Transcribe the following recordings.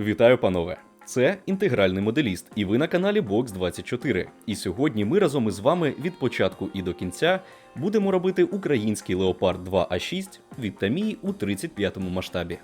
Вітаю, панове! Це інтегральний моделіст, і ви на каналі Box 24. І сьогодні ми разом із вами від початку і до кінця будемо робити український Leopard 2 А6 від Tamiya у 35-му масштабі.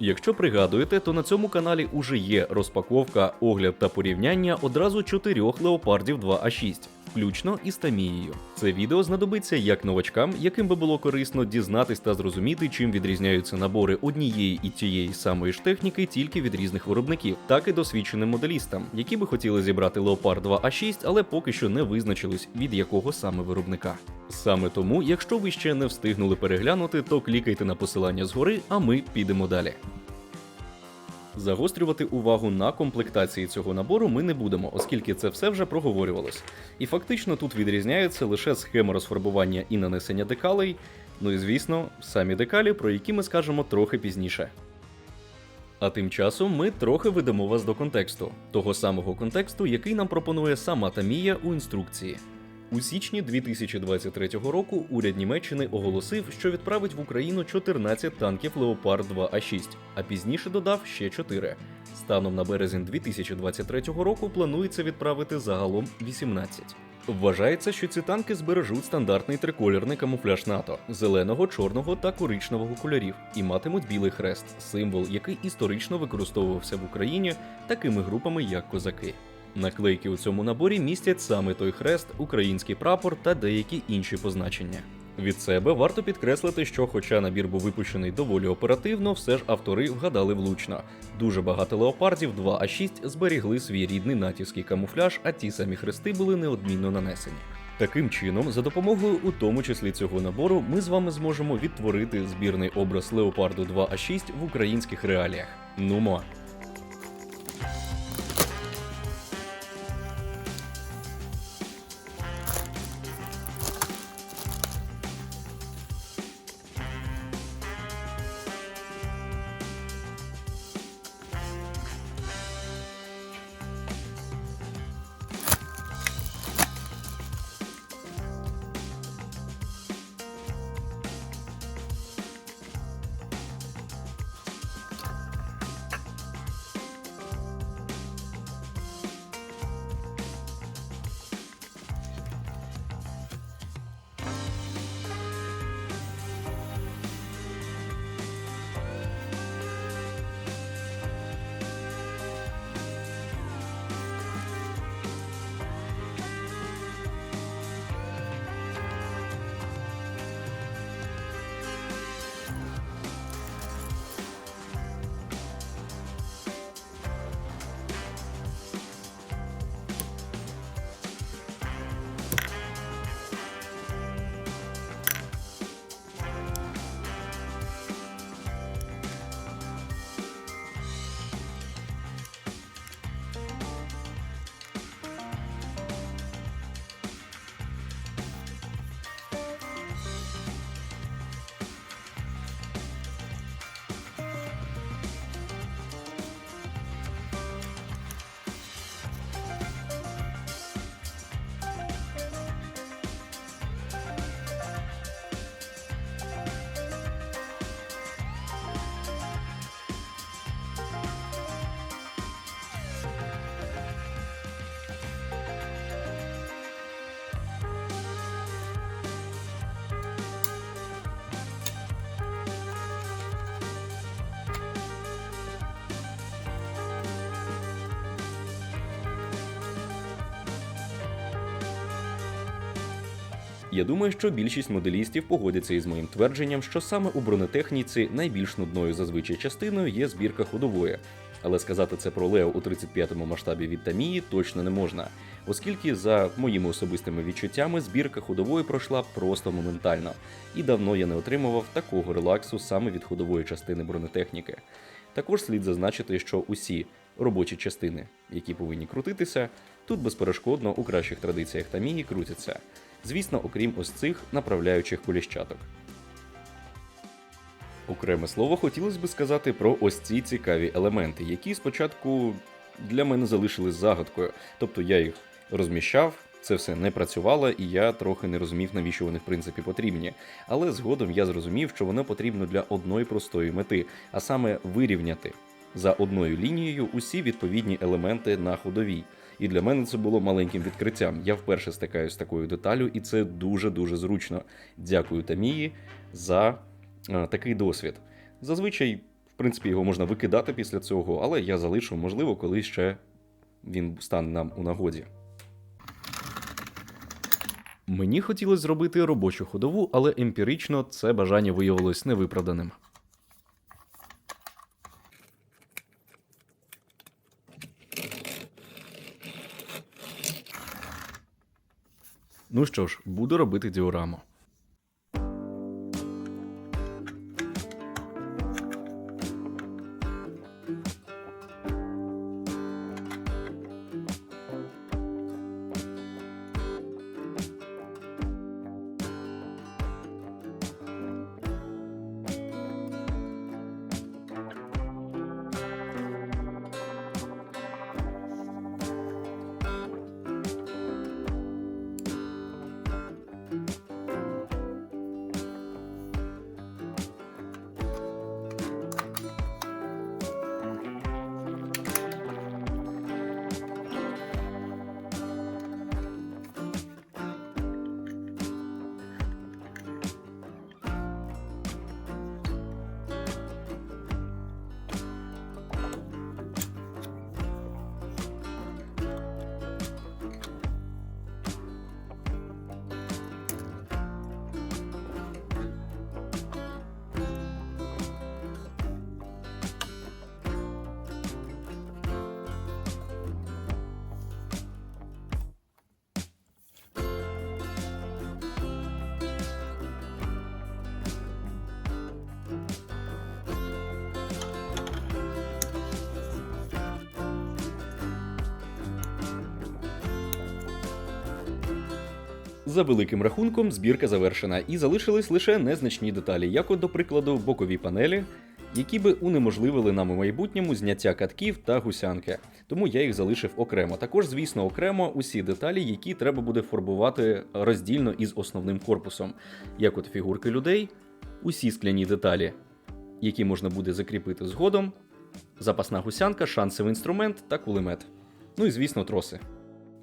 Якщо пригадуєте, то на цьому каналі уже є розпаковка, огляд та порівняння одразу чотирьох леопардів 2А6, включно із Тамією. Це відео знадобиться як новачкам, яким би було корисно дізнатись та зрозуміти, чим відрізняються набори однієї і тієї самої ж техніки тільки від різних виробників, так і досвідченим моделістам, які би хотіли зібрати Leopard 2А6, але поки що не визначились від якого саме виробника. Саме тому, якщо ви ще не встигнули переглянути, то клікайте на посилання згори, а ми підемо далі. Загострювати увагу на комплектації цього набору ми не будемо, оскільки це все вже проговорювалось. І фактично тут відрізняється лише схема розфарбування і нанесення декалей, ну і звісно, самі декалі, про які ми скажемо трохи пізніше. А тим часом ми трохи ведемо вас до контексту, того самого контексту, який нам пропонує сама Тамія у інструкції. У січні 2023 року уряд Німеччини оголосив, що відправить в Україну 14 танків Leopard 2 А6, а пізніше додав ще 4. Станом на березень 2023 року планується відправити загалом 18. Вважається, що ці танки збережуть стандартний триколірний камуфляж НАТО зеленого, чорного та коричневого кольорів і матимуть білий хрест, символ, який історично використовувався в Україні такими групами, як козаки. Наклейки у цьому наборі містять саме той хрест, український прапор та деякі інші позначення. Від себе варто підкреслити, що, хоча набір був випущений доволі оперативно, все ж автори вгадали влучно. Дуже багато леопардів 2А6 зберігли свій рідний натівський камуфляж, а ті самі хрести були неодмінно нанесені. Таким чином, за допомогою у тому числі цього набору, ми з вами зможемо відтворити збірний образ леопарду 2А6 в українських реаліях. Нумо! Я думаю, що більшість моделістів погодяться із моїм твердженням, що саме у бронетехніці найбільш нудною зазвичай частиною є збірка ходової. Але сказати це про Лео у 35-му масштабі від Тамії точно не можна, оскільки, за моїми особистими відчуттями, збірка ходової пройшла просто моментально, і давно я не отримував такого релаксу саме від ходової частини бронетехніки. Також слід зазначити, що усі робочі частини, які повинні крутитися, тут безперешкодно у кращих традиціях Тамії крутяться. Звісно, окрім ось цих направляючих коліщаток. Окреме слово хотілося би сказати про ось ці цікаві елементи, які спочатку для мене залишились загадкою. Тобто я їх розміщав, це все не працювало, і я трохи не розумів, навіщо вони в принципі потрібні. Але згодом я зрозумів, що воно потрібно для одної простої мети, а саме вирівняти за одною лінією усі відповідні елементи на ходовій. І для мене це було маленьким відкриттям. Я вперше стикаюсь з такою деталю, і це дуже-дуже зручно. Дякую Тамії за е, такий досвід. Зазвичай, в принципі, його можна викидати після цього, але я залишу, можливо, коли ще він стане нам у нагоді. Мені хотілося зробити робочу ходову, але емпірично це бажання виявилось невиправданим. Ну що ж, буду робити діораму. За великим рахунком, збірка завершена, і залишились лише незначні деталі, як от, до прикладу, бокові панелі, які би унеможливили нам у майбутньому зняття катків та гусянки. Тому я їх залишив окремо. Також, звісно, окремо усі деталі, які треба буде фарбувати роздільно із основним корпусом, як от фігурки людей, усі скляні деталі, які можна буде закріпити згодом, запасна гусянка, шансовий інструмент та кулемет. Ну і звісно, троси.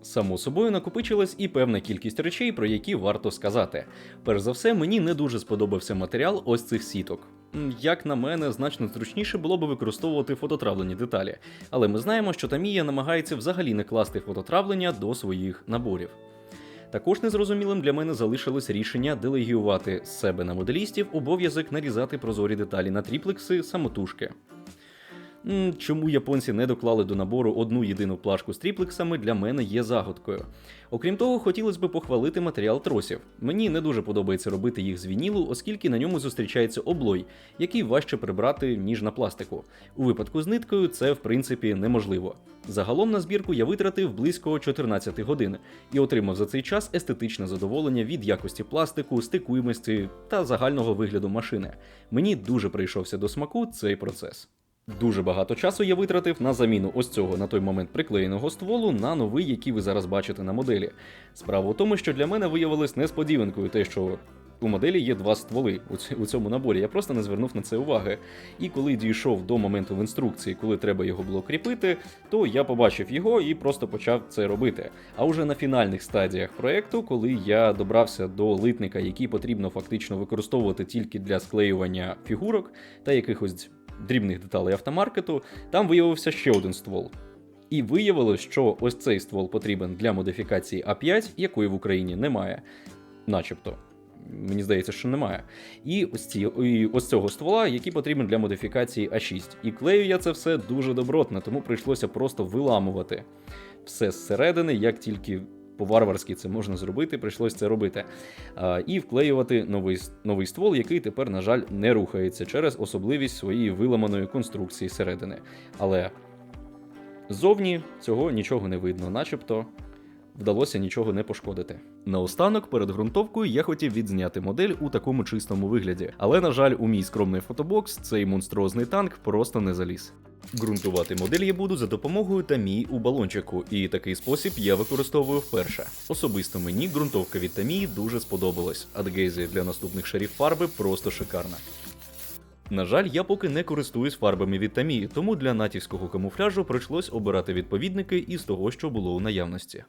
Само собою накопичилась і певна кількість речей, про які варто сказати. Перш за все, мені не дуже сподобався матеріал ось цих сіток. Як на мене, значно зручніше було би використовувати фототравлені деталі, але ми знаємо, що Тамія намагається взагалі не класти фототравлення до своїх наборів. Також незрозумілим для мене залишилось рішення делегіювати себе на моделістів обов'язок нарізати прозорі деталі на тріплекси самотужки. Чому японці не доклали до набору одну єдину плашку з тріплексами, для мене є загадкою. Окрім того, хотілося б похвалити матеріал тросів. Мені не дуже подобається робити їх з вінілу, оскільки на ньому зустрічається облой, який важче прибрати, ніж на пластику. У випадку з ниткою це в принципі неможливо. Загалом на збірку я витратив близько 14 годин і отримав за цей час естетичне задоволення від якості пластику, стикуємості та загального вигляду машини. Мені дуже прийшовся до смаку цей процес. Дуже багато часу я витратив на заміну ось цього на той момент приклеєного стволу на новий, який ви зараз бачите на моделі. Справа у тому, що для мене виявилось несподіванкою те, що у моделі є два стволи у цьому наборі. Я просто не звернув на це уваги. І коли дійшов до моменту в інструкції, коли треба його було кріпити, то я побачив його і просто почав це робити. А уже на фінальних стадіях проекту, коли я добрався до литника, який потрібно фактично використовувати тільки для склеювання фігурок та якихось дрібних деталей автомаркету, там виявився ще один ствол. І виявилось, що ось цей ствол потрібен для модифікації А5, якої в Україні немає, начебто. Мені здається, що немає. І ось, ці, і ось цього ствола, який потрібен для модифікації А6. І клею я це все дуже добротно, тому прийшлося просто виламувати все зсередини, як тільки по-варварськи це можна зробити, прийшлося це робити. А, і вклеювати новий, новий ствол, який тепер, на жаль, не рухається через особливість своєї виламаної конструкції середини. Але ззовні цього нічого не видно, начебто вдалося нічого не пошкодити. Наостанок, перед ґрунтовкою я хотів відзняти модель у такому чистому вигляді, але, на жаль, у мій скромний фотобокс цей монструозний танк просто не заліз. Ґрунтувати модель я буду за допомогою Тамії у балончику, і такий спосіб я використовую вперше. Особисто мені ґрунтовка від Тамії дуже сподобалась. Адгезія для наступних шарів фарби просто шикарна. На жаль, я поки не користуюсь фарбами від Тамії, тому для натівського камуфляжу прийшлось обирати відповідники із того, що було у наявності.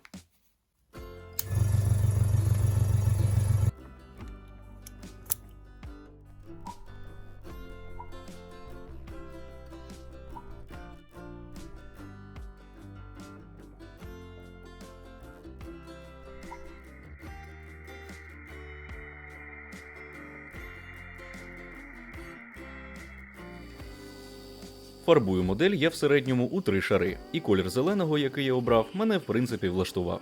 Фарбую модель я в середньому у три шари, і колір зеленого, який я обрав, мене в принципі влаштував.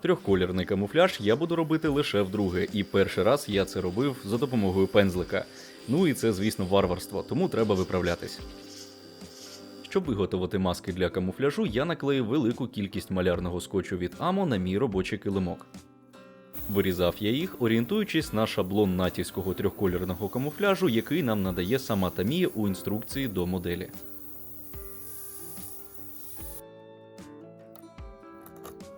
Трьохколірний камуфляж я буду робити лише вдруге, і перший раз я це робив за допомогою пензлика. Ну і це, звісно, варварство, тому треба виправлятись. Щоб виготовити маски для камуфляжу, я наклеїв велику кількість малярного скотчу від Амо на мій робочий килимок. Вирізав я їх, орієнтуючись на шаблон натівського трьохколірного камуфляжу, який нам надає сама Тамія у інструкції до моделі.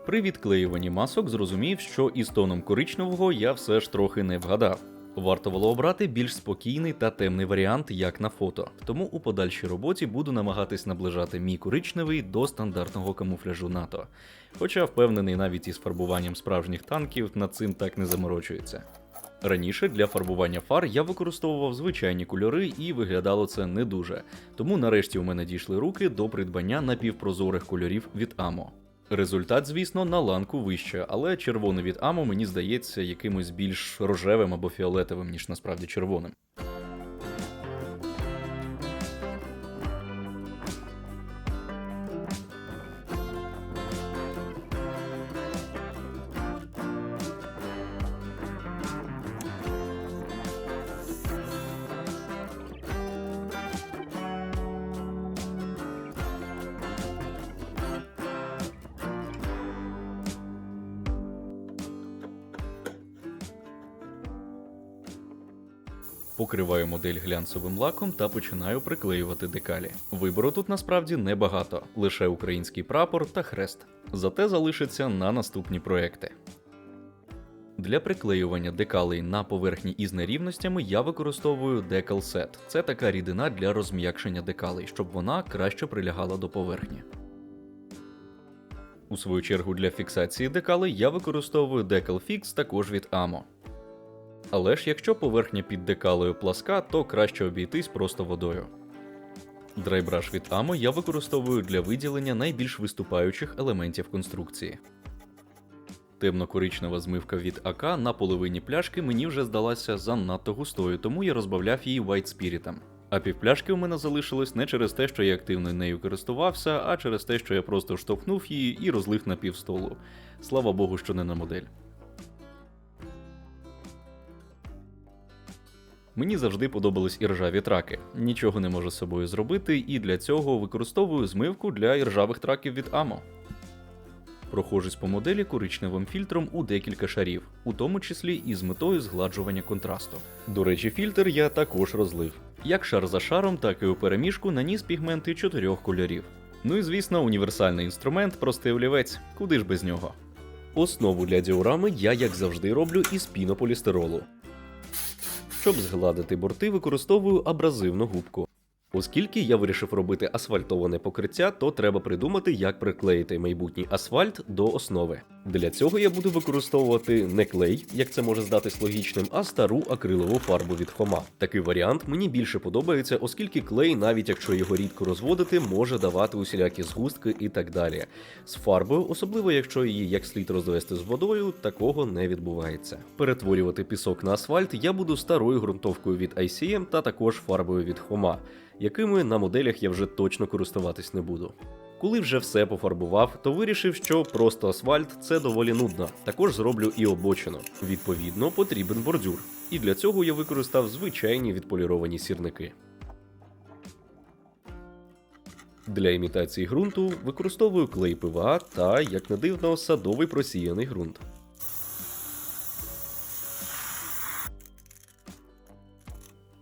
При відклеюванні масок зрозумів, що із тоном коричневого я все ж трохи не вгадав. Варто було обрати більш спокійний та темний варіант, як на фото. Тому у подальшій роботі буду намагатись наближати мій коричневий до стандартного камуфляжу НАТО. Хоча впевнений, навіть із фарбуванням справжніх танків над цим так не заморочується. Раніше для фарбування фар я використовував звичайні кольори і виглядало це не дуже. Тому нарешті у мене дійшли руки до придбання напівпрозорих кольорів від Amo. Результат, звісно, на ланку вище, але червоний від Амо мені здається якимось більш рожевим або фіолетовим, ніж насправді червоним. Покриваю модель глянцевим лаком та починаю приклеювати декалі. Вибору тут насправді небагато, лише український прапор та хрест. Зате залишиться на наступні проекти. Для приклеювання декалей на поверхні із нерівностями я використовую Set. Це така рідина для розм'якшення декалей, щоб вона краще прилягала до поверхні. У свою чергу для фіксації декалей я використовую Fix також від Amo. Але ж якщо поверхня під декалею пласка, то краще обійтись просто водою. Драйбраш від Amo я використовую для виділення найбільш виступаючих елементів конструкції. Темно-коричнева змивка від АК на половині пляшки мені вже здалася занадто густою, тому я розбавляв її White Spirit. А півпляшки у мене залишилось не через те, що я активно нею користувався, а через те, що я просто штовхнув її і розлив на півстолу. Слава Богу, що не на модель. Мені завжди подобались іржаві траки. Нічого не можу з собою зробити, і для цього використовую змивку для іржавих траків від Amo. Прохожусь по моделі коричневим фільтром у декілька шарів, у тому числі і з метою згладжування контрасту. До речі, фільтр я також розлив. Як шар за шаром, так і у переміжку наніс пігменти чотирьох кольорів. Ну і звісно, універсальний інструмент простий олівець, куди ж без нього. Основу для діорами я, як завжди, роблю із пінополістиролу. Щоб згладити борти, використовую абразивну губку. Оскільки я вирішив робити асфальтоване покриття, то треба придумати, як приклеїти майбутній асфальт до основи. Для цього я буду використовувати не клей, як це може здатись логічним, а стару акрилову фарбу від Хома. Такий варіант мені більше подобається, оскільки клей, навіть якщо його рідко розводити, може давати усілякі згустки і так далі. З фарбою, особливо якщо її як слід розвести з водою, такого не відбувається. Перетворювати пісок на асфальт я буду старою ґрунтовкою від ICM та також фарбою від Хома якими на моделях я вже точно користуватись не буду. Коли вже все пофарбував, то вирішив, що просто асфальт це доволі нудно. Також зроблю і обочину. Відповідно, потрібен бордюр. І для цього я використав звичайні відполіровані сірники. Для імітації ґрунту використовую клей ПВА та, як не дивно, садовий просіяний ґрунт.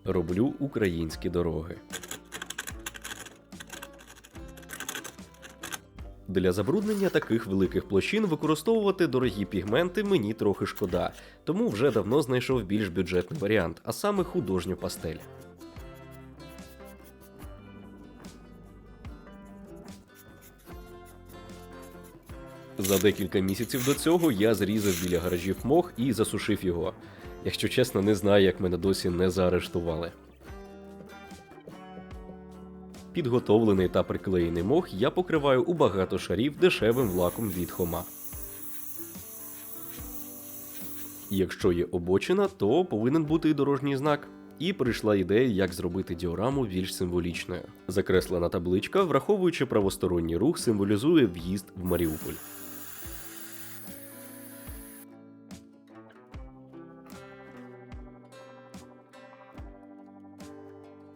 Роблю українські дороги. Для забруднення таких великих площин використовувати дорогі пігменти мені трохи шкода, тому вже давно знайшов більш бюджетний варіант, а саме художню пастель. За декілька місяців до цього я зрізав біля гаражів мох і засушив його. Якщо чесно, не знаю, як мене досі не заарештували. Підготовлений та приклеєний мох я покриваю у багато шарів дешевим лаком від хома. Якщо є обочина, то повинен бути і дорожній знак. І прийшла ідея, як зробити діораму більш символічною. Закреслена табличка, враховуючи правосторонній рух, символізує в'їзд в Маріуполь.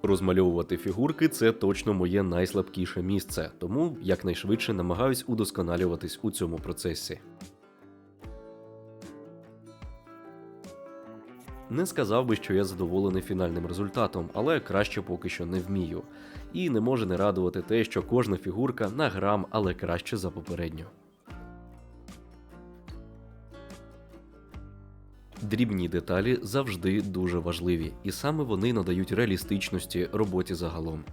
Розмальовувати фігурки це точно моє найслабкіше місце, тому якнайшвидше намагаюсь удосконалюватись у цьому процесі. Не сказав би, що я задоволений фінальним результатом, але краще поки що не вмію. І не може не радувати те, що кожна фігурка на грам, але краще за попередню. Дрібні деталі завжди дуже важливі, і саме вони надають реалістичності роботі загалом.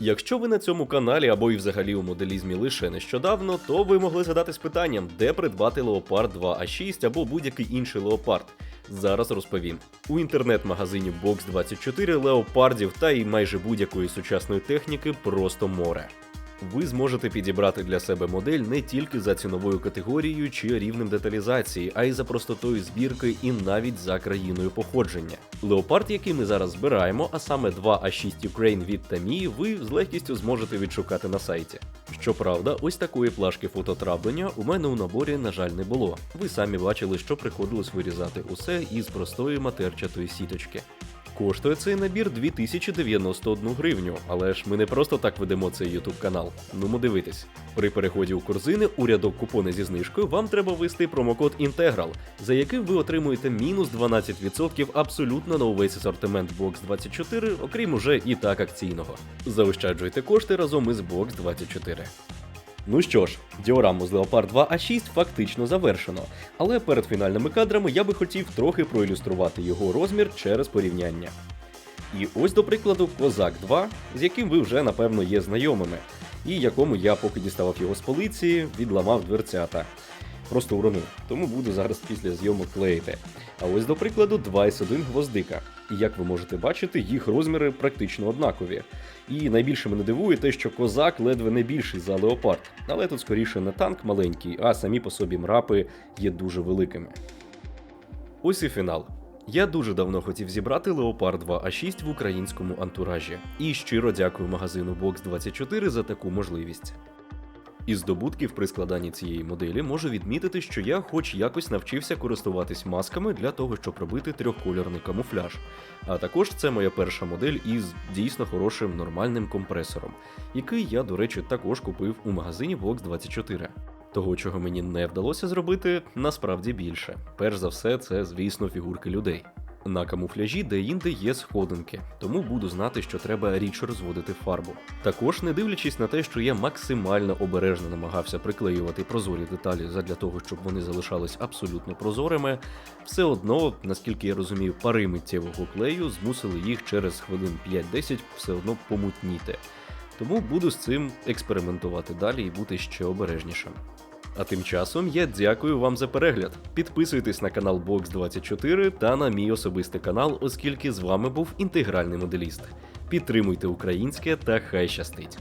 Якщо ви на цьому каналі або і взагалі у моделізмі лише нещодавно, то ви могли задатись питанням, де придбати Leopard 2 A6 або будь-який інший Leopard. Зараз розповім. У інтернет-магазині Box24 леопардів та й майже будь-якої сучасної техніки просто море. Ви зможете підібрати для себе модель не тільки за ціновою категорією чи рівнем деталізації, а й за простотою збірки і навіть за країною походження. Леопард, який ми зараз збираємо, а саме 2А6 Ukraine від Tamiya, ви з легкістю зможете відшукати на сайті. Щоправда, ось такої плашки фототраплення у мене у наборі, на жаль, не було. Ви самі бачили, що приходилось вирізати усе із простої матерчатої сіточки. Коштує цей набір 2091 гривню, але ж ми не просто так ведемо цей YouTube канал. Ну дивитись. При переході у корзини у рядок купони зі знижкою вам треба ввести промокод Integral, за яким ви отримуєте мінус 12% абсолютно на увесь асортимент Box 24, окрім уже і так акційного. Заощаджуйте кошти разом із Box 24. Ну що ж, діораму з Leopard 2 A6 фактично завершено, але перед фінальними кадрами я би хотів трохи проілюструвати його розмір через порівняння. І ось, до прикладу, Козак 2, з яким ви вже напевно є знайомими, і якому я, поки діставав його з полиці, відламав дверцята. Просто уронив, тому буду зараз після зйомок клеїти. А ось, до прикладу, 2С1 гвоздика. І як ви можете бачити, їх розміри практично однакові. І найбільше мене дивує те, що козак ледве не більший за леопард, але тут скоріше не танк маленький, а самі по собі мрапи є дуже великими. Ось і фінал. Я дуже давно хотів зібрати Leopard 2 A6 в українському антуражі. І щиро дякую магазину Box24 за таку можливість. Із здобутків при складанні цієї моделі можу відмітити, що я хоч якось навчився користуватись масками для того, щоб робити трьохкольорний камуфляж. А також це моя перша модель із дійсно хорошим нормальним компресором, який я, до речі, також купив у магазині Box24. Того, чого мені не вдалося зробити, насправді більше. Перш за все, це, звісно, фігурки людей. На камуфляжі де-інде є сходинки, тому буду знати, що треба рідше розводити фарбу. Також, не дивлячись на те, що я максимально обережно намагався приклеювати прозорі деталі задля того, щоб вони залишались абсолютно прозорими, все одно, наскільки я розумію, пари миттєвого клею змусили їх через хвилин 5-10 все одно помутніти. Тому буду з цим експериментувати далі і бути ще обережнішим. А тим часом я дякую вам за перегляд. Підписуйтесь на канал Box24 та на мій особистий канал, оскільки з вами був інтегральний моделіст. Підтримуйте українське та хай щастить!